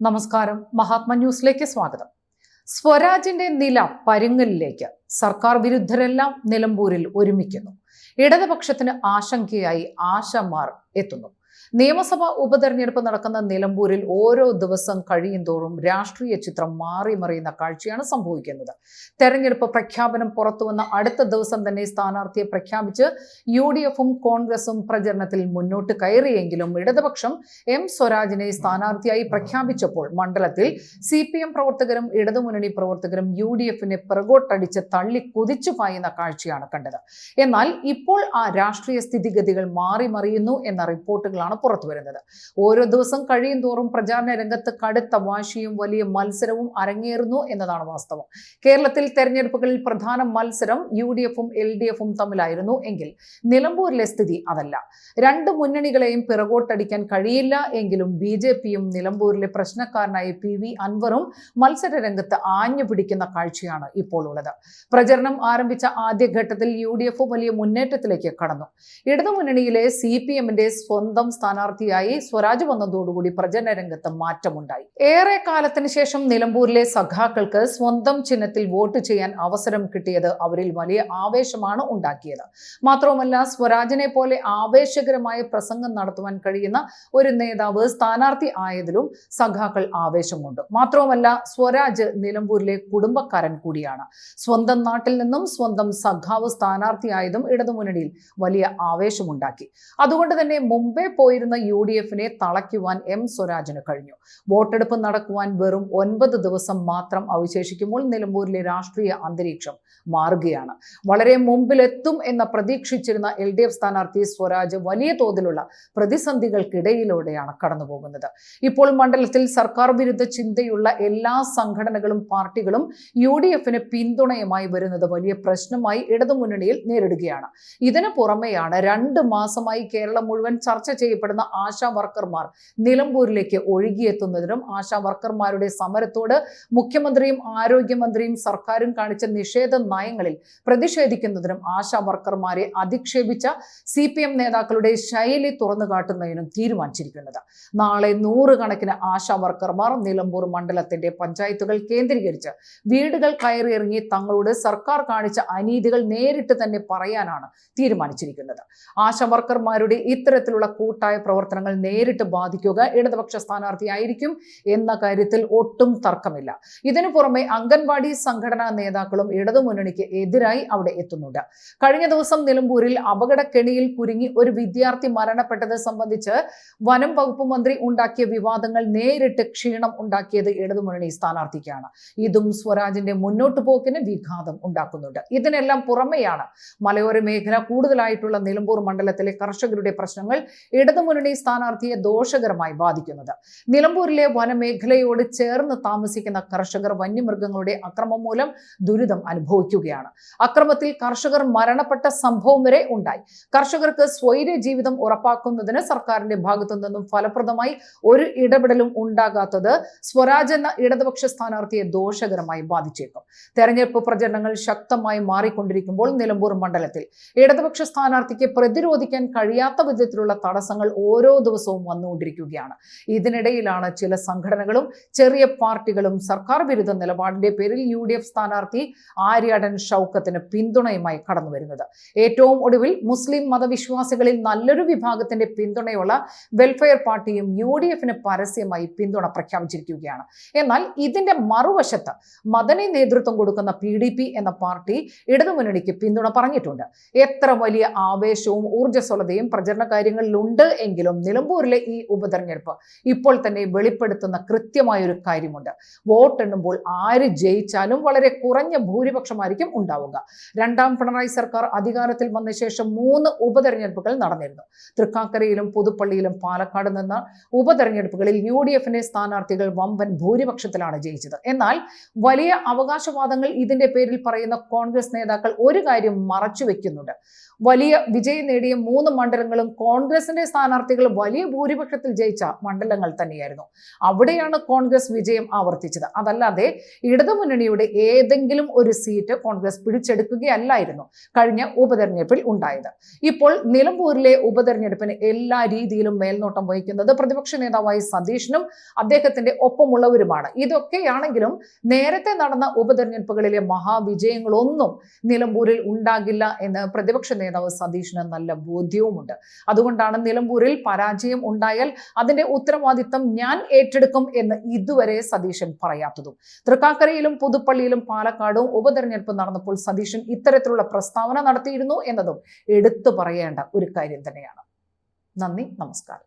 നമസ്കാരം. മഹാത്മ ന്യൂസിലേക്ക് സ്വാഗതം. സ്വരാജിന്റെ നില പരുങ്ങലിലേക്ക് സർക്കാർ വിരുദ്ധരെല്ലാം നിലമ്പൂരിൽ ഒരുമിക്കുന്നു. ഇടതുപക്ഷത്തിന് ആശങ്കയായി ആശമാർ എത്തുന്നു. നിയമസഭാ ഉപതെരഞ്ഞെടുപ്പ് നടക്കുന്ന നിലമ്പൂരിൽ ഓരോ ദിവസം കഴിയും തോറും രാഷ്ട്രീയ ചിത്രം മാറി മറിയുന്ന കാഴ്ചയാണ് സംഭവിക്കുന്നത്. തെരഞ്ഞെടുപ്പ് പ്രഖ്യാപനം പുറത്തുവന്ന അടുത്ത ദിവസം തന്നെ സ്ഥാനാർത്ഥിയെ പ്രഖ്യാപിച്ച് യു ഡി എഫും കോൺഗ്രസും പ്രചരണത്തിൽ മുന്നോട്ട് കയറിയെങ്കിലും ഇടതുപക്ഷം എം സ്വരാജിനെ സ്ഥാനാർത്ഥിയായി പ്രഖ്യാപിച്ചപ്പോൾ മണ്ഡലത്തിൽ സി പി എം പ്രവർത്തകരും ഇടതുമുന്നണി പ്രവർത്തകരും യു ഡി എഫിനെ പിറകോട്ടടിച്ച് തള്ളി കുതിച്ചു പായുന്ന കാഴ്ചയാണ് കണ്ടത്. എന്നാൽ ഇപ്പോൾ ആ രാഷ്ട്രീയ സ്ഥിതിഗതികൾ മാറി മറിയുന്നു എന്ന റിപ്പോർട്ടുകളാണ് പുറത്തുവരുന്നത് ഓരോ ദിവസം കഴിയും തോറും പ്രചാരണ രംഗത്ത് കടുത്ത വാശിയും വലിയ മത്സരവും അരങ്ങേറുന്നു എന്നതാണ് വാസ്തവം. കേരളത്തിൽ തെരഞ്ഞെടുപ്പുകളിൽ പ്രധാന മത്സരം യു ഡി എഫും എൽ ഡി എഫും തമ്മിലായിരുന്നു എങ്കിൽ നിലമ്പൂരിലെ സ്ഥിതി അതല്ല. രണ്ട് മുന്നണികളെയും പിറകോട്ടടിക്കാൻ കഴിയില്ല എങ്കിലും ബി ജെ പിയും നിലമ്പൂരിലെ പ്രശ്നക്കാരനായ പി വി അൻവറും മത്സര രംഗത്ത് ആഞ്ഞു പിടിക്കുന്ന കാഴ്ചയാണ് ഇപ്പോൾ ഉള്ളത്. പ്രചരണം ആരംഭിച്ച ആദ്യഘട്ടത്തിൽ യു ഡി എഫ് വലിയ മുന്നേറ്റത്തിലേക്ക് കടന്നു. ഇടതുമുന്നണിയിലെ സി പി എമ്മിന്റെ സ്വന്തം സ്ഥാനാർത്ഥിയായി സ്വരാജ് വന്നതോടുകൂടി പ്രചരണ രംഗത്ത് മാറ്റമുണ്ടായി. ഏറെ കാലത്തിന് ശേഷം നിലമ്പൂരിലെ സഖാക്കൾക്ക് സ്വന്തം ചിഹ്നത്തിൽ വോട്ട് ചെയ്യാൻ അവസരം കിട്ടിയത് അവരിൽ വലിയ ആവേശമാണ് ഉണ്ടാക്കിയത്. മാത്രവുമല്ല സ്വരാജിനെ പോലെ ആവേശകരമായ പ്രസംഗം നടത്തുവാൻ കഴിയുന്ന ഒരു നേതാവ് സ്ഥാനാർത്ഥി ആയതിലും സഖാക്കൾ ആവേശമുണ്ട്. മാത്രവുമല്ല സ്വരാജ് നിലമ്പൂരിലെ കുടുംബക്കാരൻ കൂടിയാണ്. സ്വന്തം നാട്ടിൽ നിന്നും സ്വന്തം സഖാവ് സ്ഥാനാർത്ഥിയായതും ഇടതുമുന്നണിയിൽ വലിയ ആവേശമുണ്ടാക്കി. അതുകൊണ്ട് തന്നെ മുമ്പേ പോയിരുന്ന യു ഡി എഫിനെ തളയ്ക്കുവാൻ എം സ്വരാജിന് കഴിഞ്ഞു. വോട്ടെടുപ്പ് നടക്കുവാൻ വെറും ഒൻപത് ദിവസം മാത്രം അവശേഷിക്കുമ്പോൾ നിലമ്പൂരിലെ രാഷ്ട്രീയ അന്തരീക്ഷം മാറുകയാണ്. വളരെ മുമ്പിലെത്തും എന്ന പ്രതീക്ഷിച്ചിരുന്ന എൽ ഡി എഫ് സ്ഥാനാർത്ഥി സ്വരാജ് വലിയ തോതിലുള്ള പ്രതിസന്ധികൾക്കിടയിലൂടെയാണ് കടന്നുപോകുന്നത്. ഇപ്പോൾ മണ്ഡലത്തിൽ സർക്കാർ വിരുദ്ധ ചിന്തയുള്ള എല്ലാ സംഘടനകളും പാർട്ടികളും യു ഡി എഫിന് പിന്തുണയുമായി വരുന്നത് വലിയ പ്രശ്നമായി ഇടതുമുന്നണിയിൽ നേരിടുകയാണ്. ഇതിനു പുറമെയാണ് രണ്ട് മാസമായി കേരളം മുഴുവൻ ചർച്ച ചെയ്യപ്പെടുന്ന ആശാ വർക്കർമാർ നിലമ്പൂരിലേക്ക് ഒഴുകിയെത്തുന്നതിനും ആശാ വർക്കർമാരുടെ സമരത്തോട് മുഖ്യമന്ത്രിയും ആരോഗ്യമന്ത്രിയും സർക്കാരും കാണിച്ച നിഷേധ നയങ്ങളിൽ പ്രതിഷേധിക്കുന്നതിനും ആശാ വർക്കർമാരെ അധിക്ഷേപിച്ച സി നേതാക്കളുടെ ശൈലി തുറന്നു കാട്ടുന്നതിനും തീരുമാനിച്ചിരിക്കുന്നത്. നാളെ നൂറുകണക്കിന് ആശാ വർക്കർമാർ നിലമ്പൂർ മണ്ഡലത്തിന്റെ പഞ്ചായത്തുകൾ കേന്ദ്രീകരിച്ച് വീടുകൾ കയറിയിറങ്ങി തങ്ങളോട് സർക്കാർ കാണിച്ച അനീതികൾ നേരിട്ട് തന്നെ പറയാനാണ് തീരുമാനിച്ചിരിക്കുന്നത്. ആശാ വർക്കർമാരുടെ ഇത്തരത്തിലുള്ള കൂട്ടായ പ്രവർത്തനങ്ങൾ നേരിട്ട് ബാധിക്കുക ഇടതുപക്ഷ സ്ഥാനാർത്ഥിയായിരിക്കും എന്ന കാര്യത്തിൽ ഒട്ടും തർക്കമില്ല. ഇതിനു പുറമെ അംഗൻവാടി സംഘടനാ നേതാക്കളും ഇടതുമുന്നണിക്ക് എതിരായി അവിടെ എത്തുന്നുണ്ട്. കഴിഞ്ഞ ദിവസം നിലമ്പൂരിൽ അപകടക്കെണിയിൽ കുരുങ്ങി ഒരു വിദ്യാർത്ഥി മരണപ്പെട്ടത് സംബന്ധിച്ച് വനം വകുപ്പ് മന്ത്രി ഉണ്ടാക്കിയ വിവാദങ്ങൾ നേരിട്ട് ക്ഷീണം ഉണ്ടാക്കിയത് ഇടതുമുന്നണി സ്ഥാനാർത്ഥിക്കാണ്. ഇതും സ്വരാജിന്റെ മുന്നോട്ടു പോക്കിന് വിഘാതം ഉണ്ടാക്കുന്നുണ്ട്. ഇതിനെല്ലാം പുറമെയാണ് മലയോര മേഖല കൂടുതലായിട്ടുള്ള നിലമ്പൂർ മണ്ഡലത്തിലെ കർഷകരുടെ പ്രശ്നങ്ങൾ ഇടതുമുന്നണി സ്ഥാനാർത്ഥിയെ ദോഷകരമായി ബാധിക്കുന്നത്. നിലമ്പൂരിലെ വനമേഖലയോട് ചേർന്ന് താമസിക്കുന്ന കർഷകർ വന്യമൃഗങ്ങളുടെ അക്രമം മൂലം ദുരിതം അനുഭവിക്കുകയാണ്. അക്രമത്തിൽ കർഷകർ മരണപ്പെട്ട സംഭവം വരെ ഉണ്ടായി. കർഷകർക്ക് സ്വൈര്യ ജീവിതം ഉറപ്പാക്കുന്നതിന് സർക്കാരിന്റെ ഭാഗത്തു നിന്നും ഫലപ്രദമായി ഒരു ഇടപെടലും ഉണ്ടാകാത്തത് സ്വരാജ് എന്ന ഇടതുപക്ഷ സ്ഥാനാർത്ഥിയെ ദോഷകരമായി ബാധിച്ചേക്കും. തെരഞ്ഞെടുപ്പ് പ്രചരണങ്ങൾ ശക്തമായി മാറിക്കൊണ്ടിരിക്കുമ്പോൾ നിലമ്പൂർ മണ്ഡലത്തിൽ ഇടതുപക്ഷ സ്ഥാനാർത്ഥിക്ക് പ്രതിരോധിക്കാൻ കഴിയാത്ത വിധത്തിലുള്ള തടസ്സങ്ങൾ ഓരോ ദിവസവും വന്നുകൊണ്ടിരിക്കുകയാണ്. ഇതിനിടയിലാണ് ചില സംഘടനകളും ചെറിയ പാർട്ടികളും സർക്കാർ വിരുദ്ധ നിലപാടിന്റെ പേരിൽ യു ഡി എഫ് സ്ഥാനാർത്ഥി ആര്യാടൻ ഷൗക്കത്തിന് പിന്തുണയുമായി കടന്നു വരുന്നത്. ഏറ്റവും ഒടുവിൽ മുസ്ലിം മതവിശ്വാസികളിൽ നല്ലൊരു വിഭാഗത്തിന്റെ പിന്തുണയുള്ള വെൽഫെയർ പാർട്ടിയും യു ഡി എഫിന് പരസ്യമായി പിന്തുണ പ്രഖ്യാപിച്ചിരിക്കുകയാണ്. എന്നാൽ ഇതിന്റെ മറുവശത്ത് മദനി നേതൃത്വം കൊടുക്കുന്ന പി ഡി പി എന്ന പാർട്ടി ഇടതുമുന്നണിക്ക് പിന്തുണ പറഞ്ഞിട്ടുണ്ട്. എത്ര വലിയ ആവേശവും ഊർജസ്വലതയും പ്രചരണ കാര്യങ്ങളിലുണ്ട് എങ്കിലും നിലമ്പൂരിലെ ഈ ഉപതെരഞ്ഞെടുപ്പ് ഇപ്പോൾ തന്നെ വെളിപ്പെടുത്തുന്ന കൃത്യമായ ഒരു കാര്യമുണ്ട്. വോട്ടെണ്ണുമ്പോൾ ആര് ജയിച്ചാലും വളരെ കുറഞ്ഞ ഭൂരിപക്ഷമായിരിക്കും ഉണ്ടാവുക. രണ്ടാം പിണറായി സർക്കാർ അധികാരത്തിൽ വന്ന ശേഷം മൂന്ന് ഉപതെരഞ്ഞെടുപ്പുകൾ നടന്നിരുന്നു. തൃക്കാക്കരയിലും പുതുപ്പള്ളിയിലും പാലക്കാട് നിന്ന് ഉപതെരഞ്ഞെടുപ്പുകളിൽ യു ഡി എഫിന്റെ സ്ഥാനാർത്ഥികൾ വമ്പൻ ഭൂരിപക്ഷത്തിലാണ് ജയിച്ചത്. എന്നാൽ വലിയ അവകാശവാദങ്ങൾ ഇതിന്റെ പേരിൽ പറയുന്ന കോൺഗ്രസ് നേതാക്കൾ ഒരു കാര്യം മറച്ചു വെക്കുന്നുണ്ട് വലിയ വിജയം നേടിയ മൂന്ന് മണ്ഡലങ്ങളും കോൺഗ്രസിന്റെ സ്ഥാനാർത്ഥികൾ വലിയ ഭൂരിപക്ഷത്തിൽ ജയിച്ച മണ്ഡലങ്ങൾ തന്നെയായിരുന്നു. അവിടെയാണ് കോൺഗ്രസ് വിജയം ആവർത്തിച്ചത്. അതല്ലാതെ ഇടതുമുന്നണിയുടെ ഏതെങ്കിലും ഒരു സീറ്റ് കോൺഗ്രസ് പിടിച്ചെടുക്കുകയല്ലായിരുന്നു കഴിഞ്ഞ ഉപതെരഞ്ഞെടുപ്പിൽ ഉണ്ടായത്. ഇപ്പോൾ നിലമ്പൂരിലെ ഉപതെരഞ്ഞെടുപ്പിന് എല്ലാ രീതിയിലും മേൽനോട്ടം വഹിക്കുന്നത് പ്രതിപക്ഷ നേതാവായി സതീഷിനും അദ്ദേഹത്തിന്റെ ഒപ്പമുള്ളവരുമാണ്. ഇതൊക്കെയാണെങ്കിലും നേരത്തെ നടന്ന ഉപതെരഞ്ഞെടുപ്പുകളിലെ മഹാവിജയങ്ങളൊന്നും നിലമ്പൂരിൽ ഉണ്ടാകില്ല എന്ന് പ്രതിപക്ഷ നേതാവ് സതീഷിന് നല്ല ബോധ്യവുമുണ്ട്. അതുകൊണ്ടാണ് നിലമ്പൂരിൽ പരാജയം ഉണ്ടായാൽ അതിന്റെ ഉത്തരവാദിത്തം ഞാൻ ഏറ്റെടുക്കും എന്ന് ഇതുവരെ സതീശൻ പറയാത്തതും. തൃക്കാക്കരയിലും പുതുപ്പള്ളിയിലും പാലക്കാടും ഉപതെരഞ്ഞെടുപ്പ് നടന്നപ്പോൾ സതീശൻ ഇത്തരത്തിലുള്ള പ്രസ്താവന നടത്തിയിരുന്നു എന്നതും എടുത്തു പറയേണ്ട ഒരു കാര്യം തന്നെയാണ്. നന്ദി നമസ്കാരം.